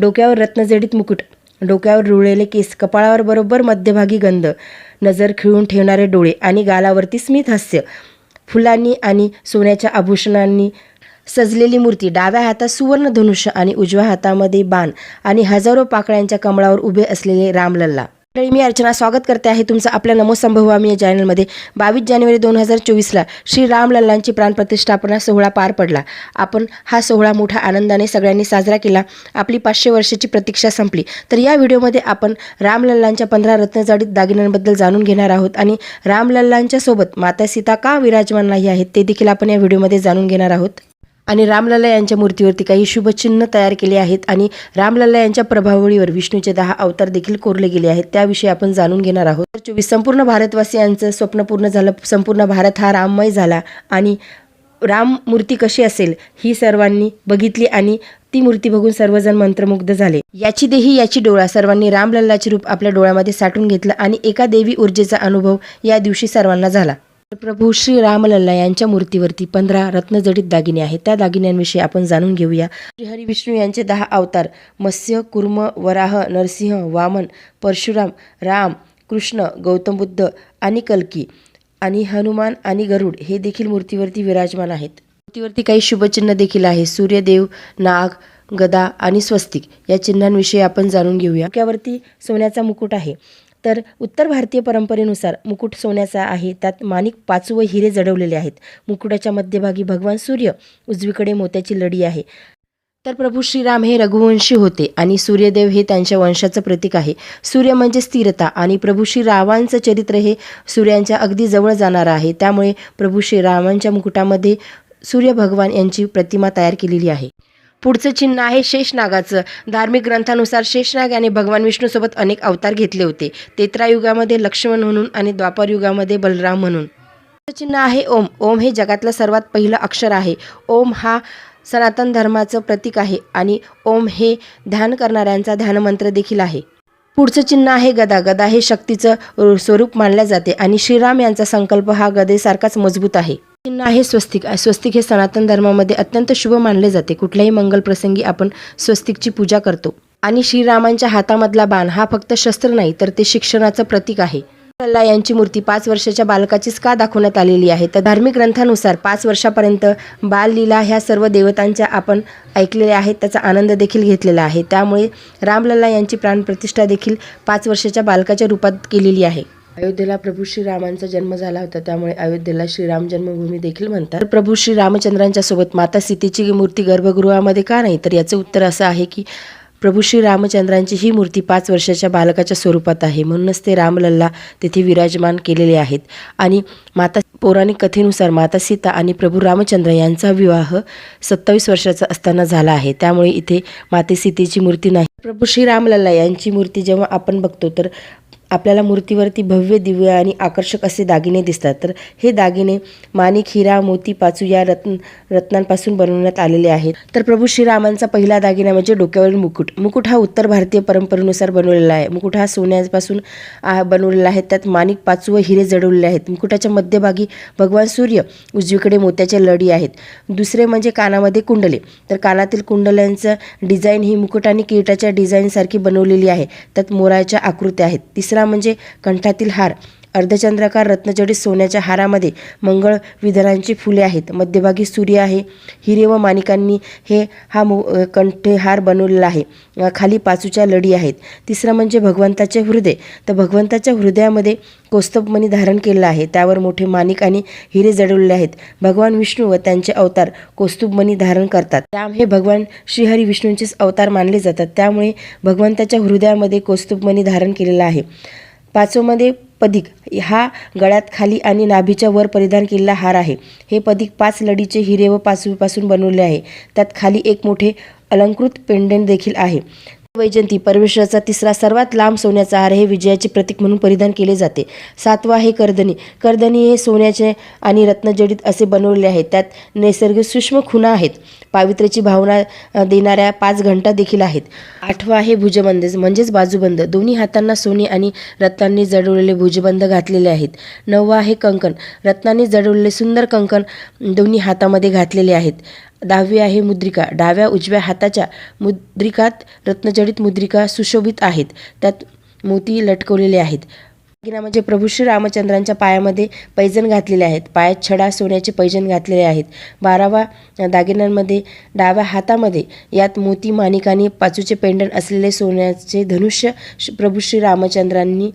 डोक्यावर रत्नजडीत मुकुट डोक्यावर रुळलेले केस कपाळावर बरोबर मध्यभागी गंध नजर खिळून ठेवणारे डोळे आणि गालावरती स्मित हास्य. फुलांनी आणि सोन्याच्या आभूषणांनी सजलेली मूर्ती डाव्या हातात सुवर्ण धनुष्य आणि उजव्या हातामध्ये बाण आणि हजारो पाकळ्यांच्या कमळावर उभे असलेले रामलल्ला. मंडळी, मी अर्चना स्वागत करते आहे तुमचं आपल्या नमो संभवामी या चॅनलमध्ये. बावीस जानेवारी दोन हजार चोवीसला श्री रामलल्लांची प्राणप्रतिष्ठापना सोहळा पार पडला. आपण हा सोहळा मोठ्या आनंदाने सगळ्यांनी साजरा केला. आपली पाचशे वर्षाची प्रतीक्षा संपली. तर या व्हिडिओमध्ये आपण रामलल्लांच्या पंधरा रत्नजाडीत दागिन्यांबद्दल जाणून घेणार आहोत आणि रामलल्लांच्या सोबत माता सीता का विराजमान नाही आहेत ते देखील आपण या व्हिडिओमध्ये जाणून घेणार आहोत. आणि रामलल्ला यांच्या मूर्तीवरती काही शुभचिन्ह तयार केले आहेत आणि रामलल्ला यांच्या प्रभावळीवर विष्णूचे दहा अवतार देखील कोरले गेले आहेत. त्याविषयी आपण जाणून घेणार आहोत. तर चोवीस संपूर्ण भारतवासियांचं स्वप्न पूर्ण झालं संपूर्ण भारत हा राममय झाला आणि राम मूर्ती कशी असेल ही सर्वांनी बघितली आणि ती मूर्ती बघून सर्वजण मंत्रमुग्ध झाले. याची देही याची डोळा सर्वांनी रामलल्लाचे रूप आपल्या डोळ्यामध्ये साठून घेतलं आणि एका देवी ऊर्जेचा अनुभव या दिवशी सर्वांना झाला. प्रभू श्री रामलल्ला यांच्या मूर्तीवरती पंधरा रत्नजडित दागिने आहेत. त्या दागिन्यांविषयी आपण जाणून घेऊया. श्रीहरी विष्णू यांचे दहा अवतार मत्स्य कुर्म वराह नरसिंह वामन परशुराम राम कृष्ण गौतम बुद्ध आणि कल्की आणि हनुमान आणि गरुड हे देखील मूर्तीवरती विराजमान आहेत. मूर्तीवरती काही शुभचिन्ह देखील आहे. सूर्यदेव नाग गदा आणि स्वस्तिक या चिन्हांविषयी आपण जाणून घेऊया. डोक्यावरती सोन्याचा मुकुट आहे. तर उत्तर भारतीय परंपरेनुसार मुकुट सोन्याचा आहे. त्यात माणिक पाचू व हिरे जडवलेले आहेत. मुकुटाच्या मध्यभागी भगवान सूर्य उजवीकडे मोत्याची लढी आहे. तर प्रभू श्रीराम हे रघुवंशी होते आणि सूर्यदेव हे त्यांच्या वंशाचं प्रतीक आहे. सूर्य म्हणजे स्थिरता आणि प्रभू श्रीरावांचं चरित्र हे सूर्यांच्या अगदी जवळ जाणारं आहे. त्यामुळे प्रभू श्रीरामांच्या मुकुटामध्ये सूर्य भगवान यांची प्रतिमा तयार केलेली आहे. पुढचं चिन्ह आहे शेषनागाचं. धार्मिक ग्रंथानुसार शेषनाग याने भगवान विष्णूसोबत अनेक अवतार घेतले होते. तेत्रायुगामध्ये लक्ष्मण म्हणून आणि द्वापर युगामध्ये बलराम म्हणून. पुढचं चिन्ह आहे ओम. ओम हे जगातलं सर्वात पहिलं अक्षर आहे. ओम हा सनातन धर्माचं प्रतीक आहे आणि ओम हे ध्यान करणाऱ्यांचा ध्यानमंत्र देखील आहे. पुढचं चिन्ह आहे गदा. गदा हे शक्तीचं स्वरूप मानले जाते आणि श्रीराम यांचा संकल्प हा गदेसारखाच मजबूत आहे. चिन्ह आहे स्वस्तिक. स्वस्तिक हे सनातन धर्मामध्ये अत्यंत शुभ मानले जाते. कुठल्याही मंगल प्रसंगी आपण स्वस्तिकची पूजा करतो. आणि श्रीरामांच्या हातामधला बाण हा फक्त शस्त्र नाही तर ते शिक्षणाचं प्रतीक आहे. लल्ला यांची मूर्ती पाच वर्षाच्या बालकाचीच का दाखवण्यात आलेली आहे? तर धार्मिक ग्रंथानुसार पाच वर्षापर्यंत बाललीला ह्या सर्व देवतांच्या आपण ऐकलेल्या आहेत त्याचा आनंद देखील घेतलेला आहे. त्यामुळे रामलल्ला यांची प्राणप्रतिष्ठा देखील पाच वर्षाच्या बालकाच्या रूपात केलेली आहे. अयोध्येला प्रभू श्रीरामांचा जन्म झाला होता त्यामुळे अयोध्येला श्रीराम जन्मभूमी देखील म्हणतात. प्रभू श्री रामचंद्रांच्या सोबत माता सीतेची मूर्ती गर्भगृहामध्ये का नाही? तर याचं उत्तर असं आहे की प्रभू श्री रामचंद्रांची ही मूर्ती पाच वर्षाच्या बालकाच्या स्वरूपात आहे. म्हणूनच ते रामलल्ला तेथे विराजमान केलेले आहेत. आणि माता पौराणिक कथेनुसार माता सीता आणि प्रभू रामचंद्र यांचा विवाह सत्तावीस वर्षाचा असताना झाला आहे. त्यामुळे इथे माते सीतेची मूर्ती नाही. प्रभू श्री रामलल्ला यांची मूर्ती जेव्हा आपण बघतो तर आपल्याला मूर्तीवरती भव्य दिव्य आणि आकर्षक असे दागिने दिसतात. तर हे दागिने माणिक हिरा मोती पाचू या रत्न रत्नांपासून बनवण्यात आलेले आहेत. तर प्रभू श्रीरामांचा पहिला दागिना म्हणजे डोक्यावरील मुकुट. मुकुट हा उत्तर भारतीय परंपरेनुसार बनवलेला आहे. मुकुट हा सोन्यापासून आ, बनवलेला आहे. त्यात माणिक पाचू व हिरे जडवलेले आहेत. मुकुटाच्या मध्यभागी भगवान सूर्य उजवीकडे मोत्याच्या लढी आहेत. दुसरे म्हणजे कानामध्ये कुंडले. तर कानातील कुंडल्यांचं डिझाईन ही मुकुट आणि किरीटाच्या डिझाईनसारखी बनवलेली आहे. त्यात मोराच्या आकृत्या आहेत. तिसरा म्हणजे कंठातील हार. अर्धचंद्राकार रत्नजडित सोन्याच्या हारामध्ये मंगळ विधरांची फुले आहेत. मध्यभागी सूर्य आहे. हिरे व माणिकांनी हे हा मु कंठेहार बनवलेला आहे. खाली पाचूच्या लढी आहेत. तिसरं म्हणजे भगवंताचे हृदय. तर भगवंताच्या हृदयामध्ये कौस्तुभमणी धारण केलेला आहे. त्यावर मोठे माणिक आणि हिरे जडवलेले आहेत. भगवान विष्णू व त्यांचे अवतार कौस्तुभमणी धारण करतात. त्यामुळे भगवान श्रीहरी विष्णूंचेच अवतार मानले जातात. त्यामुळे भगवंताच्या हृदयामध्ये कौस्तुभमणी धारण केलेलं आहे. पाचोमध्ये पदिक. हा गळ्यात खाली आणि नाभीच्या वर परिधान केलेला हार आहे. हे पदिक पाच लढीचे हिरे व पाचवीपासून बनवले आहे. त्यात खाली एक मोठे अलंकृत पेंडेंट देखील आहे. वैजंती परमेश्वराचा तिसरा सर्वात लांब सोन्याचा हार हे विजयाचे प्रतीक म्हणून परिधान केले जाते. सातवा हे कर्दनी. कर्दनी हे सोन्याचे आणि रत्नजडित असे बनवलेले आहेत. त्यात नैसर्गिक सूक्ष्म खुणा आहेत. पावित्र्याची भावना देणाऱ्या पाच घंटा देखील आहेत. आठवा आहे भुजबंद म्हणजेच बाजूबंद. दोन्ही हातांना सोने आणि रत्नांनी जडवलेले भुजबंद घातलेले आहेत. नववा आहे कंकण. रत्नांनी जडवलेले सुंदर कंकण दोन्ही हातामध्ये घातलेले आहेत. दहावी आहे मुद्रिका. डाव्या उजव्या हाताच्या मुद्रिकात रत्नजडित मुद्रिका सुशोभित आहेत. त्यात मोती लटकवलेले आहेत. दागिना म्हणजे प्रभू श्री रामचंद्रांच्या पायामध्ये पैजण घातलेले आहेत. पायात छडा सोन्याचे पैजण घातलेले आहेत. बारावा दागिन्यांमध्ये डाव्या हातामध्ये यात मोती माणिकाने पाचूचे पेंडण असलेले सोन्याचे धनुष्य श- प्रभू श्री रामचंद्रांनी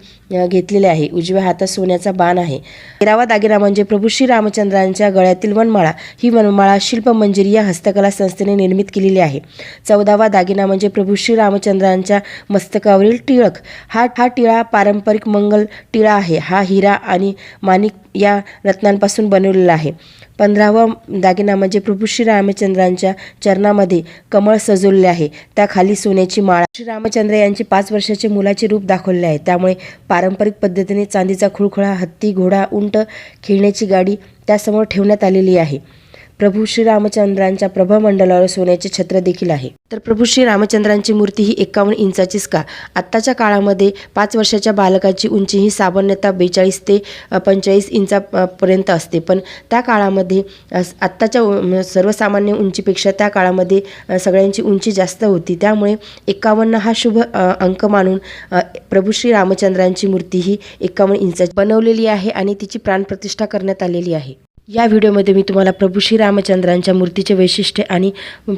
घेतलेले आहे. उजव्या हातात सोन्याचा बाण आहे. तेरावा दागिना म्हणजे प्रभू श्री रामचंद्रांच्या गळ्यातील वनमाळा. ही वनमाळा शिल्पमंजिरी या हस्तकला संस्थेने निर्मित केलेली आहे. चौदावा दागिना म्हणजे प्रभू श्री रामचंद्रांच्या मस्तकावरील टिळक. हा हा टिळा पारंपरिक मंगल टिळा आहे. हा हिरा आणि माणिक या रत्नांपासून बनवलेला आहे. पंधरावा दागिना म्हणजे प्रभू श्री रामचंद्रांच्या चरणामध्ये कमळ सजवलेले आहे. त्याखाली सोन्याची माळा. श्री रामचंद्र यांचे पाच वर्षाचे मुलाचे रूप दाखवले आहे. त्यामुळे पारंपरिक पद्धतीने चांदीचा खुळखुळा हत्ती घोडा उंट खेळण्याची गाडी त्यासमोर ठेवण्यात आलेली आहे. प्रभू श्री रामचंद्रांच्या प्रभामंडलावर सोन्याचे छत्र देखील आहे. तर प्रभू श्री रामचंद्रांची मूर्ती ही एकावन्न इंचाचीच का? आत्ताच्या काळामध्ये पाच वर्षाच्या बालकाची उंची ही सामान्यतः बेचाळीस ते पंचेचाळीस इंचापर्यंत पर्यंत असते. पण त्या काळामध्ये आत्ताच्या सर्वसामान्य उंचीपेक्षा त्या काळामध्ये सगळ्यांची उंची जास्त होती. त्यामुळे एकावन्न हा शुभ अंक मानून प्रभू श्री रामचंद्रांची मूर्ती ही एकावन्न इंचाची बनवलेली आहे आणि तिची प्राणप्रतिष्ठा करण्यात आलेली आहे. या व्हिडिओमध्ये मी तुम्हाला प्रभू श्री रामचंद्रांच्या मूर्तीचे वैशिष्ट्य आणि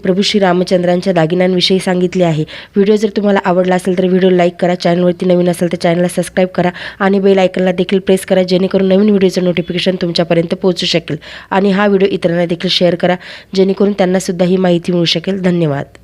प्रभू श्री रामचंद्रांच्या दागिन्यांविषयी सांगितले आहे. व्हिडिओ जर तुम्हाला आवडला असेल तर व्हिडिओ लाईक करा चॅनलवरती नवीन असेल तर चॅनलला सबस्क्राईब करा आणि बेल आयकनला देखील प्रेस करा जेणेकरून नवीन व्हिडिओचं नोटिफिकेशन तुमच्यापर्यंत पोहोचू शकेल. आणि हा व्हिडिओ इतरांना देखील शेअर करा जेणेकरून त्यांनासुद्धा ही माहिती मिळू शकेल. धन्यवाद.